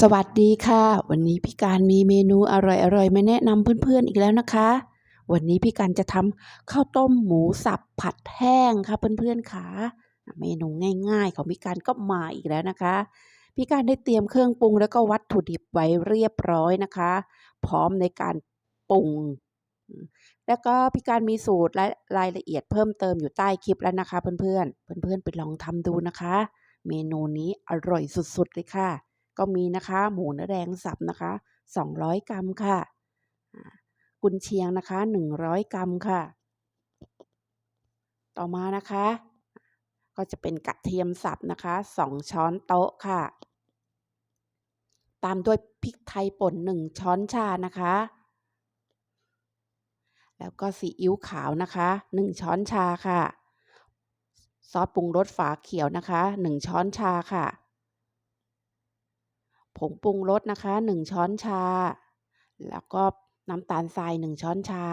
สวัสดีค่ะ วันนี้พี่การมีเมนูอร่อยๆมาแนะนำเพื่อนๆอีกแล้วนะคะ วันนี้พี่การจะทำข้าวต้มหมูสับผัดแห้งค่ะเพื่อนๆค่ะเมนูง่ายๆ ของพี่การก็มาอีกแล้วนะคะ พี่การได้เตรียมเครื่องปรุงแล้วก็วัตถุดิบไว้เรียบร้อยนะคะ พร้อมในการปรุง แล้วก็พี่การมีสูตรและรายละเอียดเพิ่มเติมอยู่ใต้คลิปแล้วนะคะ เพื่อนๆเพื่อนๆไปลองทำดูนะคะ เมนูนี้อร่อยสุดๆเลยค่ะ ก็มีนะคะหมูเนื้อแดงสับนะคะ 200 กรัมค่ะกุนเชียงนะคะ 100 กรัมค่ะ ต่อมานะคะ ก็จะเป็นกระเทียมสับนะคะ 2 ช้อนโต๊ะค่ะ ตามด้วยพริกไทยป่น 1 ช้อนชานะคะ แล้วก็ซีอิ๊วขาวนะคะ 1 ช้อนชาค่ะ ซอสปรุงรสฝาเขียวนะคะ 1 ช้อนชาค่ะ ผงปรุงรสนะคะ 1 ช้อนชา แล้วก็น้ำตาลทราย 1 ช้อนชา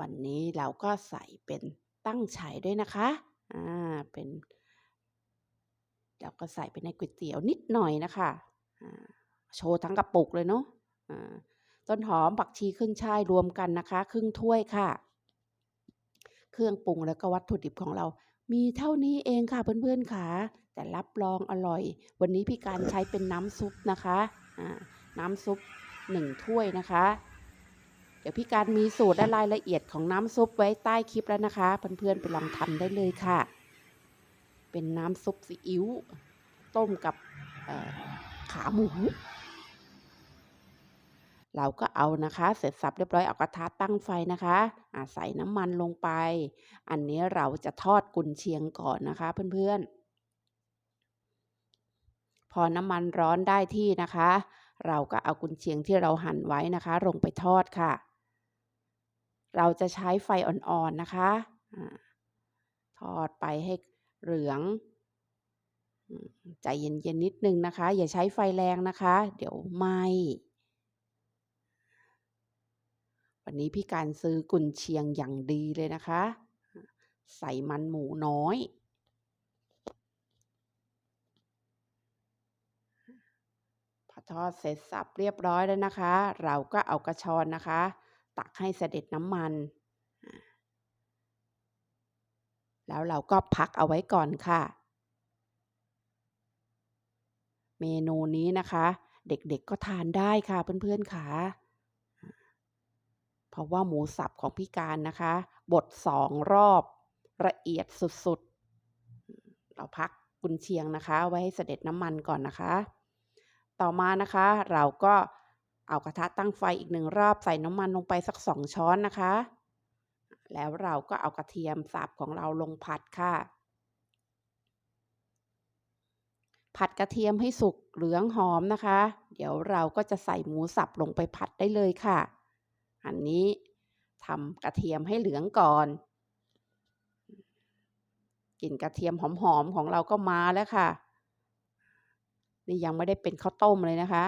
วันนี้เราก็ใส่เป็นตั้งไฉด้วยนะคะ อ่า เป็นเราก็ใส่ไปในก๋วยเตี๋ยวนิดหน่อยนะคะโชว์ทั้งกระปุกเลยเนาะต้นหอมผักชีขึ้นช่ายรวมกันนะคะ ครึ่งถ้วยค่ะ เครื่องปรุงแล้วก็วัตถุดิบของเรา มีเท่านี้เองค่ะเพื่อนๆค่ะแต่รับรองอร่อย วันนี้พี่การใช้เป็นน้ำซุปนะคะน้ำซุปหนึ่งถ้วยนะคะ เดี๋ยวพี่การมีสูตรและรายละเอียดของน้ำซุปไว้ใต้คลิปแล้วนะคะ เพื่อนๆไปลองทำได้เลยค่ะ เป็นน้ำซุปซีอิ๊วต้มกับขาหมู เราก็เอานะคะเสร็จสับเรียบร้อยเอากระทะตั้งไฟนะคะใส่น้ำมันลงไป อันนี้เราจะทอดกุนเชียงก่อนนะคะเพื่อนๆ พอน้ำมันร้อนได้ที่นะคะ เราก็เอากุนเชียงที่เราหั่นไว้นะคะ ลงไปทอดค่ะ เราจะใช้ไฟอ่อนๆนะคะทอดไปให้เหลืองใจเย็นๆนิดนึงนะคะ อย่าใช้ไฟแรงนะคะ เดี๋ยวไหม้ วันนี้พี่การซื้อกุนเชียงอย่างดีเลยนะคะ ใส่มันหมูน้อย พอทอดเสร็จสับเรียบร้อยแล้วนะคะ เราก็เอากระชอนนะคะ ตักให้เสด็จน้ำมัน แล้วเราก็พักเอาไว้ก่อนค่ะ เมนูนี้นะคะ เด็กๆก็ทานได้ค่ะเพื่อนๆค่ะ เพราะว่าหมูสับของพี่การนะคะ บดสองรอบละเอียดสุดๆ เราพักกุนเชียงนะคะ ไว้ให้เสด็จน้ำมันก่อนนะคะ ต่อมานะคะ เราก็เอากระทะตั้งไฟอีกหนึ่งรอบใส่น้ำมันลงไปสักสองช้อนนะคะ แล้วเราก็เอากระเทียมสับของเราลงผัดค่ะ ผัดกระเทียมให้สุกเหลืองหอมนะคะ เดี๋ยวเราก็จะใส่หมูสับลงไปผัดได้เลยค่ะ อันนี้ทำกระเทียมให้เหลืองก่อนกลิ่นกระเทียมหอมๆของเราก็มาแล้วค่ะ นี่ยังไม่ได้เป็นข้าวต้มเลยนะคะ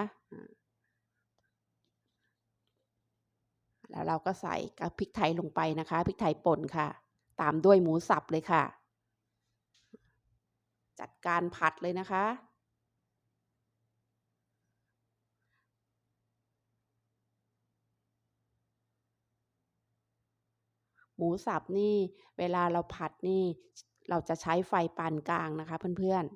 แล้วเราก็ใส่กระพริกไทยลงไปนะคะพริกไทยป่นค่ะ ตามด้วยหมูสับเลยค่ะ จัดการผัดเลยนะคะ หมูสับนี่ เวลาเราผัดนี่ เราจะใช้ไฟปานกลางนะคะ เพื่อนๆ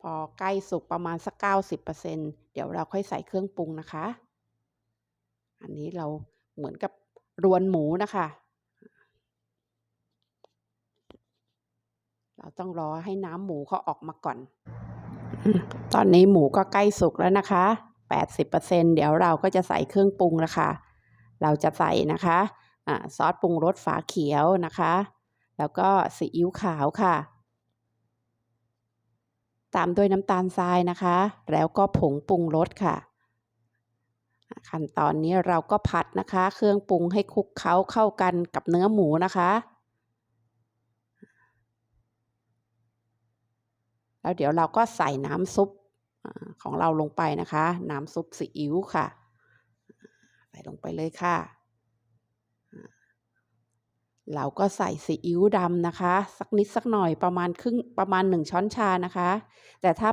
พอใกล้สุกประมาณสักเก้าสิบเปอร์เซ็นเดี๋ยวเราค่อยใส่เครื่องปรุงนะคะ อันนี้เราเหมือนกับรวนหมูนะคะ เราต้องรอให้น้ำหมูเขาออกมาก่อน ตอนนี้หมูก็ใกล้สุกแล้วนะคะ 80%เดี๋ยวเราก็จะใส่เครื่องปรุงนะคะ เราจะใส่นะคะอะซอสปรุงรสฝาเขียวนะคะ แล้วก็ซีอิ๊วขาวค่ะ ตามด้วยน้ำตาลทรายนะคะ แล้วก็ผงปรุงรสค่ะขั้นตอนนี้เราก็ผัดนะคะ เครื่องปรุงให้คลุกเคล้าเข้ากันกับเนื้อหมูนะคะแล้วเดี๋ยวเราก็ใส่น้ำซุป ของเราลงไปนะคะ น้ำซุปซีอิ๊วค่ะ ใส่ลงไปเลยค่ะ เราก็ใส่ซีอิ๊วดำนะคะ สักนิดสักหน่อยประมาณครึ่งประมาณ 1 ช้อนชานะคะ แต่ถ้า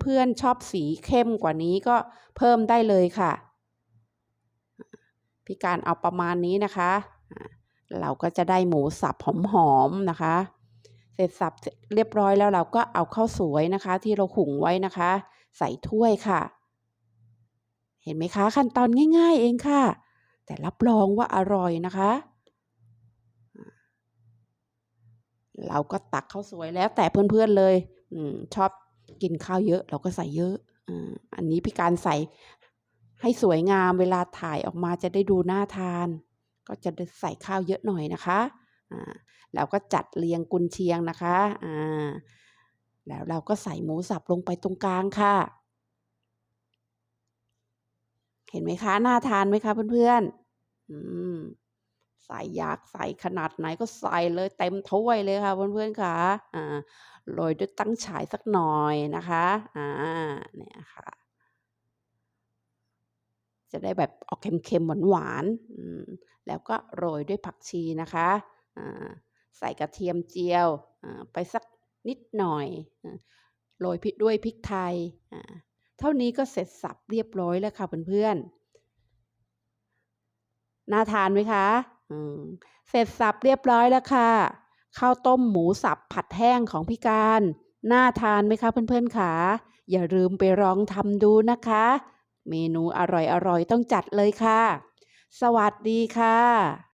เพื่อนๆชอบสีเข้มกว่านี้ก็เพิ่มได้เลยค่ะพี่การเอาประมาณนี้นะคะ เราก็จะได้หมูสับหอมๆนะคะ เสร็จสับเรียบร้อยแล้วเราก็เอาข้าวสวยนะคะ ที่เราหุงไว้นะคะ ใส่ถ้วยค่ะ เห็นไหมคะขั้นตอนง่าย ๆ เองค่ะ แต่รับรองว่าอร่อยนะคะ เราก็ตักข้าวสวยแล้วแต่เพื่อนๆเลยอชอบกินข้าวเยอะ เราก็ใส่เยอะอันนี้พี่การใส่ให้สวยงามเวลาถ่ายออกมาจะได้ดูน่าทาน ก็จะใส่ข้าวเยอะหน่อยนะคะแล้วก็จัดเรียงกุนเชียงนะคะ แล้วเราก็ใส่หมูสับลงไปตรงกลางค่ะ เห็นไหมคะ น่าทานไหมคะเพื่อนๆอืมใส่อยากใส่ขนาดไหนก็ใส่เลยเต็มถ้วยเลยค่ะเพื่อนๆค่ะอ่าโรยด้วยตั้งฉายสักหน่อยนะคะอ่าเนี่ยค่ะ จะได้แบบออกเค็มๆหวานๆแล้วก็โรยด้วยผักชีนะคะอ่าใส่กระเทียมเจียวไปสัก นิดหน่อยโรยพริกด้วยพริกไทย เท่านี้ก็เสร็จสับเรียบร้อยแล้วค่ะเพื่อนๆ น่าทานไหมคะเสร็จสับเรียบร้อยแล้วค่ะ ข้าวต้มหมูสับผัดแห้งของพี่การ น่าทานไหมคะเพื่อนๆค่ะอย่าลืมไปลองทำดูนะคะ เมนูอร่อยๆ ต้องจัดเลยค่ะ สวัสดีค่ะ